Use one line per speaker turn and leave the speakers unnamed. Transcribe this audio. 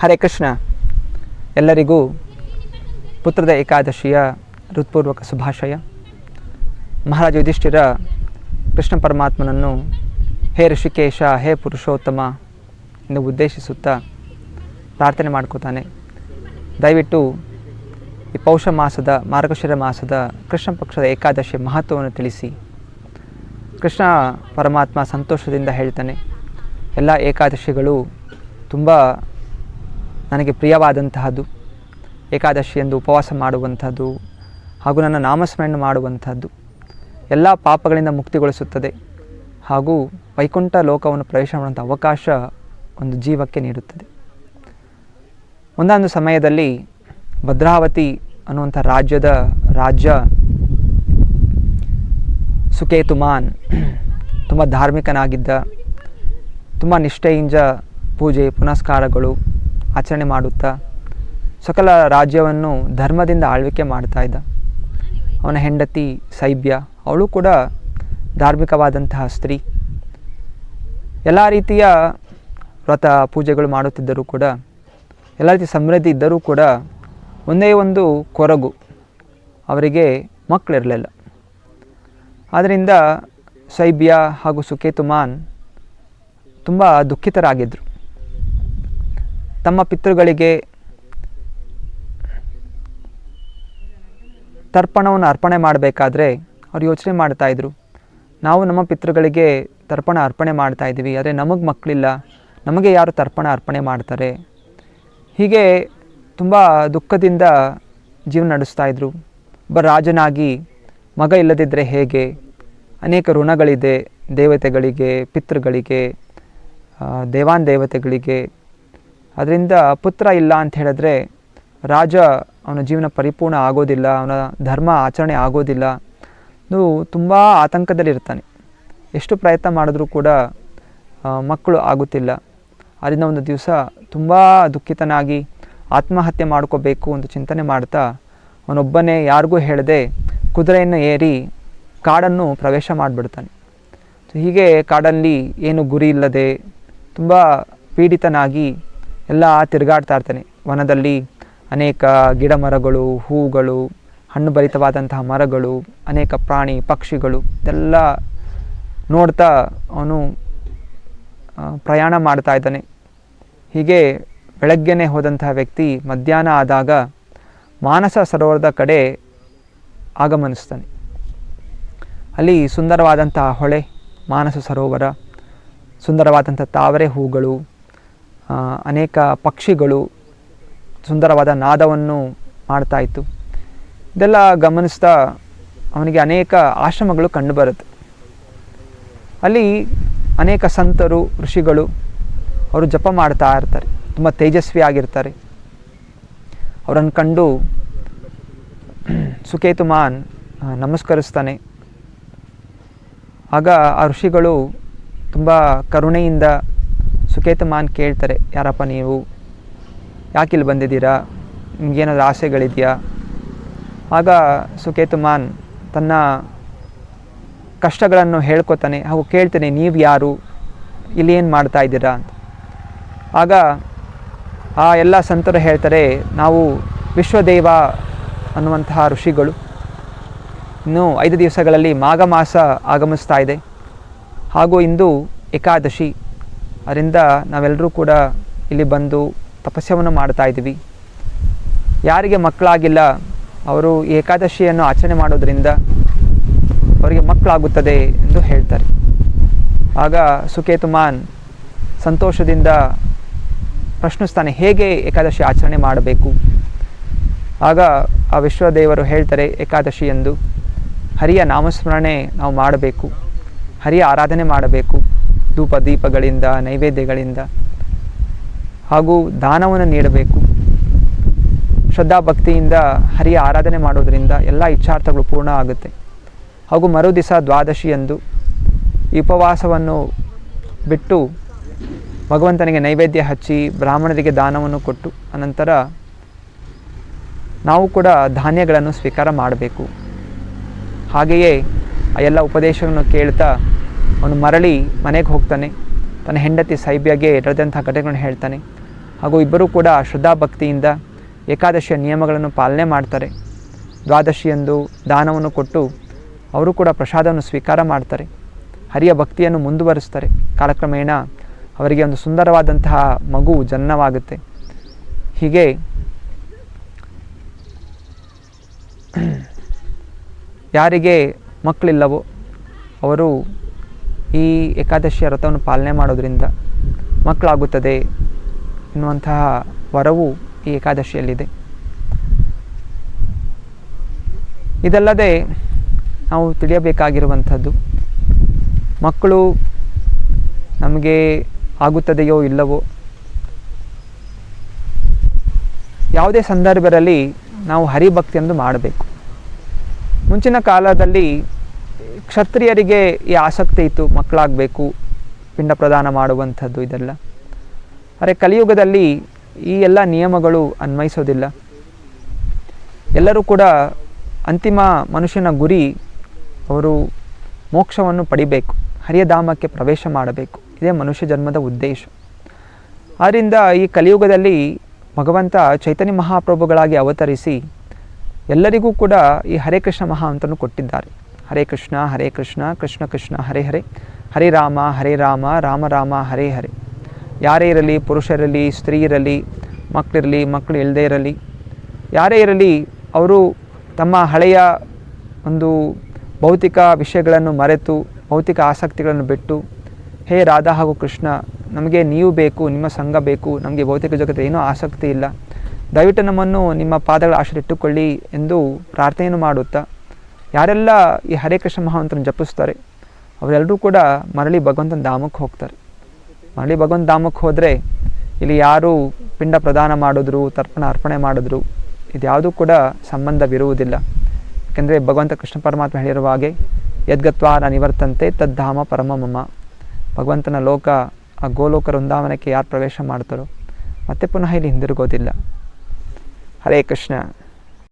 ಹರೇ ಕೃಷ್ಣ. ಎಲ್ಲರಿಗೂ ಪುತ್ರದ ಏಕಾದಶಿಯ ಹೃತ್ಪೂರ್ವಕ ಶುಭಾಶಯ. ಮಹಾರಾಜ ಯುಧಿಷ್ಠಿರ ಕೃಷ್ಣ ಪರಮಾತ್ಮನನ್ನು ಹೇ ಋಷಿಕೇಶ, ಹೇ ಪುರುಷೋತ್ತಮ ಎಂದು ಉದ್ದೇಶಿಸುತ್ತಾ ಪ್ರಾರ್ಥನೆ ಮಾಡ್ಕೋತಾನೆ. ದಯವಿಟ್ಟು ಈ ಪೌಷ ಮಾಸದ, ಮಾರ್ಗಶಿರ ಮಾಸದ ಕೃಷ್ಣ ಪಕ್ಷದ ಏಕಾದಶಿಯ ಮಹತ್ವವನ್ನು ತಿಳಿಸಿ. ಕೃಷ್ಣ ಪರಮಾತ್ಮ ಸಂತೋಷದಿಂದ ಹೇಳ್ತಾನೆ, ಎಲ್ಲ ಏಕಾದಶಿಗಳು ತುಂಬ ನನಗೆ ಪ್ರಿಯವಾದಂತಹದ್ದು, ಏಕಾದಶಿ ಎಂದು ಉಪವಾಸ ಮಾಡುವಂಥದ್ದು ಹಾಗೂ ನನ್ನ ನಾಮಸ್ಮರಣೆ ಮಾಡುವಂಥದ್ದು ಎಲ್ಲ ಪಾಪಗಳಿಂದ ಮುಕ್ತಿಗೊಳಿಸುತ್ತದೆ ಹಾಗೂ ವೈಕುಂಠ ಲೋಕವನ್ನು ಪ್ರವೇಶ ಮಾಡುವಂಥ ಅವಕಾಶ ಒಂದು ಜೀವಕ್ಕೆ ನೀಡುತ್ತದೆ. ಒಂದೊಂದು ಸಮಯದಲ್ಲಿ ಭದ್ರಾವತಿ ಅನ್ನುವಂಥ ರಾಜ್ಯದ ರಾಜ್ಯ ಸುಕೇತುಮಾನ್ ತುಂಬ ಧಾರ್ಮಿಕನಾಗಿದ್ದ, ತುಂಬ ನಿಷ್ಠೆಯಿಂದ ಪೂಜೆ ಪುನಸ್ಕಾರಗಳು ಆಚರಣೆ ಮಾಡುತ್ತಾ? ಸಕಲ ರಾಜ್ಯವನ್ನು ಧರ್ಮದಿಂದ ಆಳ್ವಿಕೆ ಮಾಡ್ತಾ ಇದ್ದ. ಅವನ ಹೆಂಡತಿ ಸೈಬ್ಯ, ಅವಳು ಕೂಡ ಧಾರ್ಮಿಕವಾದಂತಹ ಸ್ತ್ರೀ. ಎಲ್ಲ ರೀತಿಯ ವ್ರತ ಪೂಜೆಗಳು ಮಾಡುತ್ತಿದ್ದರೂ ಕೂಡ, ಎಲ್ಲ ರೀತಿಯ ಸಮೃದ್ಧಿ ಇದ್ದರೂ ಕೂಡ ಒಂದೇ ಒಂದು ಕೊರಗು ಅವರಿಗೆ ಮಕ್ಕಳಿರಲಿಲ್ಲ. ಆದ್ದರಿಂದ ಸೈಬ್ಯ ಹಾಗೂ ಸುಕೇತುಮಾನ್ ತುಂಬ ದುಃಖಿತರಾಗಿದ್ದರು ತಮ್ಮ ಪಿತೃಗಳಿಗೆ ತರ್ಪಣವನ್ನು ಅರ್ಪಣೆ ಮಾಡಬೇಕಾದ್ರೆ ಅವ್ರು ಯೋಚನೆ ಮಾಡ್ತಾಯಿದ್ರು ನಾವು ನಮ್ಮ ಪಿತೃಗಳಿಗೆ ತರ್ಪಣ ಅರ್ಪಣೆ ಮಾಡ್ತಾಯಿದ್ದೀವಿ ಆದರೆ ನಮಗೆ ಮಕ್ಕಳಿಲ್ಲ ನಮಗೆ ಯಾರು ತರ್ಪಣ ಅರ್ಪಣೆ ಮಾಡ್ತಾರೆ? ಹೀಗೆ ತುಂಬ ದುಃಖದಿಂದ ಜೀವನ ನಡೆಸ್ತಾಯಿದ್ರು ಒಬ್ಬ ರಾಜನಾಗಿ ಮಗ ಇಲ್ಲದಿದ್ದರೆ ಹೇಗೆ? ಅನೇಕ ಋಣಗಳಿದೆ ದೇವತೆಗಳಿಗೆ, ಪಿತೃಗಳಿಗೆ ದೇವಾನ್ ದೇವತೆಗಳಿಗೆ. ಅದರಿಂದ ಪುತ್ರ ಇಲ್ಲ ಅಂತ ಹೇಳಿದ್ರೆ ರಾಜ ಅವನ ಜೀವನ ಪರಿಪೂರ್ಣ ಆಗೋದಿಲ್ಲ, ಅವನ ಧರ್ಮ ಆಚರಣೆ ಆಗೋದಿಲ್ಲ. ಅದು ತುಂಬ ಆತಂಕದಲ್ಲಿರ್ತಾನೆ ಎಷ್ಟು ಪ್ರಯತ್ನ ಮಾಡಿದ್ರೂ ಕೂಡ ಮಕ್ಕಳು ಆಗುತ್ತಿಲ್ಲ. ಅದರಿಂದ ಒಂದು ದಿವಸ ತುಂಬ ದುಃಖಿತನಾಗಿ ಆತ್ಮಹತ್ಯೆ ಮಾಡ್ಕೋಬೇಕು ಅಂತ ಚಿಂತನೆ ಮಾಡ್ತಾ ಅವನೊಬ್ಬನೇ ಯಾರಿಗೂ ಹೇಳದೆ ಕುದುರೆಯನ್ನು ಏರಿ ಕಾಡನ್ನು ಪ್ರವೇಶ ಮಾಡಿಬಿಡ್ತಾನೆ. ಹೀಗೆ ಕಾಡಲ್ಲಿ ಏನು ಗುರಿ ಇಲ್ಲದೆ ತುಂಬ ಪೀಡಿತನಾಗಿ ಎಲ್ಲ ತಿರುಗಾಡ್ತಾ ಇರ್ತಾನೆ. ವನದಲ್ಲಿ ಅನೇಕ ಗಿಡ ಮರಗಳು, ಹೂಗಳು, ಹಣ್ಣು ಭರಿತವಾದಂತಹ ಮರಗಳು, ಅನೇಕ ಪ್ರಾಣಿ, ಪಕ್ಷಿಗಳು, ಇದೆಲ್ಲ ನೋಡ್ತಾ ಅವನು ಪ್ರಯಾಣ ಮಾಡ್ತಾ ಇದ್ದಾನೆ. ಹೀಗೆ ಬೆಳಗ್ಗೆನೆ ಹೋದಂತಹ ವ್ಯಕ್ತಿ ಮಧ್ಯಾಹ್ನ ಆದಾಗ ಮಾನಸ ಸರೋವರದ ಕಡೆ ಆಗಮನಿಸ್ತಾನೆ. ಅಲ್ಲಿ ಸುಂದರವಾದಂತಹ ಹೊಳೆ, ಮಾನಸ ಸರೋವರ ಸುಂದರವಾದಂಥ ತಾವರೆ ಹೂಗಳು ಅನೇಕ ಪಕ್ಷಿಗಳು ಸುಂದರವಾದ ನಾದವನ್ನು ಮಾಡ್ತಾ ಇತ್ತು. ಇದೆಲ್ಲ ಗಮನಿಸ್ತಾ ಅವನಿಗೆ ಅನೇಕ ಆಶ್ರಮಗಳು ಕಂಡುಬರುತ್ತೆ. ಅಲ್ಲಿ ಅನೇಕ ಸಂತರು, ಋಷಿಗಳು ಅವರು ಜಪ ಮಾಡ್ತಾ ಇರ್ತಾರೆ. ತುಂಬ ತೇಜಸ್ವಿ ಆಗಿರ್ತಾರೆ. ಅವರನ್ನು ಕಂಡು ಸುಕೇತುಮಾನ್ ನಮಸ್ಕರಿಸ್ತಾನೆ. ಆಗ ಆ ಋಷಿಗಳು ತುಂಬ ಕರುಣೆಯಿಂದ ಸುಕೇತುಮಾನ್ ಕೇಳ್ತಾರೆ, ಯಾರಪ್ಪ ನೀವು? ಯಾಕಿಲ್ಲಿ ಬಂದಿದ್ದೀರಾ? ನಿಮಗೇನಾದ್ರೂ ಆಸೆಗಳಿದೆಯಾ? ಆಗ ಸುಕೇತುಮಾನ್ ತನ್ನ ಕಷ್ಟಗಳನ್ನು ಹೇಳ್ಕೊತಾನೆ, ಹಾಗೂ ಕೇಳ್ತಾನೆ, ನೀವು ಯಾರು? ಇಲ್ಲಿ ಏನು ಮಾಡ್ತಾ ಇದ್ದೀರಾ? ಅಂತ. ಆಗ ಆ ಎಲ್ಲ ಸಂತರು ಹೇಳ್ತಾರೆ, ನಾವು ವಿಶ್ವದೇವ ಅನ್ನುವಂತಹ ಋಷಿಗಳು. ಇನ್ನು ಐದು ದಿವಸಗಳಲ್ಲಿ ಮಾಘ ಮಾಸ ಆಗಮಿಸ್ತಾ ಇದೆ. ಹಾಗೂ ಇಂದು ಏಕಾದಶಿ. ಅದರಿಂದ ನಾವೆಲ್ಲರೂ ಕೂಡ ಇಲ್ಲಿ ಬಂದು ತಪಸ್ಸವನ್ನು ಮಾಡ್ತಾ ಇದ್ದೀವಿ. ಯಾರಿಗೆ ಮಕ್ಕಳಾಗಿಲ್ಲ, ಅವರು ಏಕಾದಶಿಯನ್ನು ಆಚರಣೆ ಮಾಡೋದರಿಂದ ಅವರಿಗೆ ಮಕ್ಕಳಾಗುತ್ತದೆ ಎಂದು ಹೇಳ್ತಾರೆ. ಆಗ ಸುಕೇತುಮಾನ್ ಸಂತೋಷದಿಂದ ಪ್ರಶ್ನಿಸ್ತಾನೆ, ಹೇಗೆ ಏಕಾದಶಿ ಆಚರಣೆ ಮಾಡಬೇಕು? ಆಗ ಆ ವಿಶ್ವದೇವರು ಹೇಳ್ತಾರೆ, ಏಕಾದಶಿ ಎಂದು. ಹರಿಯ ನಾಮಸ್ಮರಣೆ ನಾವು ಮಾಡಬೇಕು. ಹರಿಯ ಆರಾಧನೆ ಮಾಡಬೇಕು. ಧೂಪ ದೀಪಗಳಿಂದ ನೈವೇದ್ಯಗಳಿಂದ ಹಾಗೂ ದಾನವನ್ನು ನೀಡಬೇಕು. ಶ್ರದ್ಧಾ ಭಕ್ತಿಯಿಂದ ಹರಿಯ ಆರಾಧನೆ ಮಾಡೋದರಿಂದ ಎಲ್ಲ ಇಚ್ಛಾರ್ಥಗಳು ಪೂರ್ಣ ಆಗುತ್ತೆ. ಹಾಗೂ ಮರು ದಿವಸ ದ್ವಾದಶಿ ಎಂದು ಈ ಉಪವಾಸವನ್ನು ಬಿಟ್ಟು ಭಗವಂತನಿಗೆ ನೈವೇದ್ಯ ಹಚ್ಚಿ ಬ್ರಾಹ್ಮಣರಿಗೆ ದಾನವನ್ನು ಕೊಟ್ಟು ಅನಂತರ ನಾವು ಕೂಡ ಧಾನ್ಯಗಳನ್ನು ಸ್ವೀಕಾರ ಮಾಡಬೇಕು. ಹಾಗೆಯೇ ಆ ಎಲ್ಲ ಉಪದೇಶವನ್ನು ಕೇಳ್ತಾ ಅವನು ಮರಳಿ ಮನೆಗೆ ಹೋಗ್ತಾನೆ. ತನ್ನ ಹೆಂಡತಿ ಸೈಬ್ಯಾಗೆ ನಡೆದಂಥ ಘಟನೆಗಳನ್ನು ಹೇಳ್ತಾನೆ. ಹಾಗೂ ಇಬ್ಬರೂ ಕೂಡ ಶ್ರದ್ಧಾಭಕ್ತಿಯಿಂದ ಏಕಾದಶಿಯ ನಿಯಮಗಳನ್ನು ಪಾಲನೆ ಮಾಡ್ತಾರೆ. ದ್ವಾದಶಿಯಂದು ದಾನವನ್ನು ಕೊಟ್ಟು ಅವರು ಕೂಡ ಪ್ರಸಾದವನ್ನು ಸ್ವೀಕಾರ ಮಾಡ್ತಾರೆ. ಹರಿಯ ಭಕ್ತಿಯನ್ನು ಮುಂದುವರಿಸ್ತಾರೆ. ಕಾಲಕ್ರಮೇಣ ಅವರಿಗೆ ಒಂದು ಸುಂದರವಾದಂತಹ ಮಗು ಜನ್ಮವಾಗುತ್ತೆ. ಹೀಗೆ ಯಾರಿಗೆ ಮಕ್ಕಳಿಲ್ಲವೋ ಅವರು ಈ ಏಕಾದಶಿಯ ವ್ರತವನ್ನು ಪಾಲನೆ ಮಾಡೋದರಿಂದ ಮಕ್ಕಳಾಗುತ್ತದೆ ಎನ್ನುವಂತಹ ವರವು ಈ ಏಕಾದಶಿಯಲ್ಲಿದೆ. ಇದಲ್ಲದೆ ನಾವು ತಿಳಿಯಬೇಕಾಗಿರುವಂಥದ್ದು, ಮಕ್ಕಳು ನಮಗೆ ಆಗುತ್ತದೆಯೋ ಇಲ್ಲವೋ, ಯಾವುದೇ ಸಂದರ್ಭದಲ್ಲಿ ನಾವು ಹರಿಭಕ್ತಿಯನ್ನು ಮಾಡಬೇಕು. ಮುಂಚಿನ ಕಾಲದಲ್ಲಿ ಕ್ಷತ್ರಿಯರಿಗೆ ಈ ಆಸಕ್ತಿ ಇತ್ತು, ಮಕ್ಕಳಾಗಬೇಕು, ಪಿಂಡ ಪ್ರದಾನ ಮಾಡುವಂಥದ್ದು ಇದೆಲ್ಲ. ಆದರೆ ಕಲಿಯುಗದಲ್ಲಿ ಈ ಎಲ್ಲ ನಿಯಮಗಳು ಅನ್ವಯಿಸೋದಿಲ್ಲ. ಎಲ್ಲರೂ ಕೂಡ ಅಂತಿಮ ಮನುಷ್ಯನ ಗುರಿ, ಅವರು ಮೋಕ್ಷವನ್ನು ಪಡಿಬೇಕು, ಹರಿಯಧಾಮಕ್ಕೆ ಪ್ರವೇಶ ಮಾಡಬೇಕು. ಇದೇ ಮನುಷ್ಯ ಜನ್ಮದ ಉದ್ದೇಶ. ಆದ್ದರಿಂದ ಈ ಕಲಿಯುಗದಲ್ಲಿ ಭಗವಂತ ಚೈತನ್ಯ ಮಹಾಪ್ರಭುಗಳಾಗಿ ಅವತರಿಸಿ ಎಲ್ಲರಿಗೂ ಕೂಡ ಈ ಹರೇ ಕೃಷ್ಣ ಮಹಾಂತನು ಕೊಟ್ಟಿದ್ದಾರೆ. ಹರೇ ಕೃಷ್ಣ ಹರೇ ಕೃಷ್ಣ ಕೃಷ್ಣ ಕೃಷ್ಣ, ಹರೇ ಹರೇ. ಹರೇ ರಾಮ ಹರೇ ರಾಮ ರಾಮ ರಾಮ, ಹರೇ ಹರೇ. ಯಾರೇ ಇರಲಿ, ಪುರುಷರಿರಲಿ ಸ್ತ್ರೀ ಇರಲಿ ಮಕ್ಕಳಿರಲಿ, ಮಕ್ಕಳು ಇಲ್ಲದೇ ಇರಲಿ, ಯಾರೇ ಇರಲಿ, ಅವರು ತಮ್ಮ ಹಳೆಯ ಒಂದು ಭೌತಿಕ ವಿಷಯಗಳನ್ನು ಮರೆತು, ಭೌತಿಕ ಆಸಕ್ತಿಗಳನ್ನು ಬಿಟ್ಟು, ಹೇ ರಾಧಾ ಹಾಗೂ ಕೃಷ್ಣ, ನಮಗೆ ನೀವು ಬೇಕು, ನಿಮ್ಮ ಸಂಘ ಬೇಕು, ನಮಗೆ ಭೌತಿಕ ಜಗತ್ತು ಏನೂ ಆಸಕ್ತಿ ಇಲ್ಲ. ದಯವಿಟ್ಟು ನಮ್ಮನ್ನು ನಿಮ್ಮ ಪಾದಗಳ ಆಶ್ರಯ ಇಟ್ಟುಕೊಳ್ಳಿ ಎಂದು ಪ್ರಾರ್ಥನೆಯನ್ನು ಮಾಡುತ್ತಾ ಯಾರೆಲ್ಲ ಈ ಹರೇ ಕೃಷ್ಣ ಮಹಾವಂತರನ್ನು ಜಪಿಸ್ತಾರೆ, ಅವರೆಲ್ಲರೂ ಕೂಡ ಮರಳಿ ಭಗವಂತನ ಧಾಮಕ್ಕೆ ಹೋಗ್ತಾರೆ. ಮರಳಿ ಭಗವಂತ ಧಾಮಕ್ಕೆ ಹೋದರೆ ಇಲ್ಲಿ ಯಾರು ಪಿಂಡ ಪ್ರದಾನ ಮಾಡಿದ್ರು, ತರ್ಪಣ ಅರ್ಪಣೆ ಮಾಡಿದ್ರು, ಇದ್ಯಾವುದೂ ಕೂಡ ಸಂಬಂಧವಿರುವುದಿಲ್ಲ. ಯಾಕೆಂದರೆ ಭಗವಂತ ಕೃಷ್ಣ ಪರಮಾತ್ಮ ಹೇಳಿರುವ ಹಾಗೆ ಯದ್ಗತ್ವಾರ ನಿವರ್ತಂತೆ ತದ್ಧಾಮ ಪರಮ ಮಮ. ಭಗವಂತನ ಲೋಕ, ಆ ಗೋಲೋಕ ವೃಂದಾವನಕ್ಕೆ ಯಾರು ಪ್ರವೇಶ ಮಾಡ್ತಾರೋ, ಮತ್ತೆ ಪುನಃ ಇಲ್ಲಿ ಹಿಂದಿರುಗೋದಿಲ್ಲ. ಹರೇ ಕೃಷ್ಣ.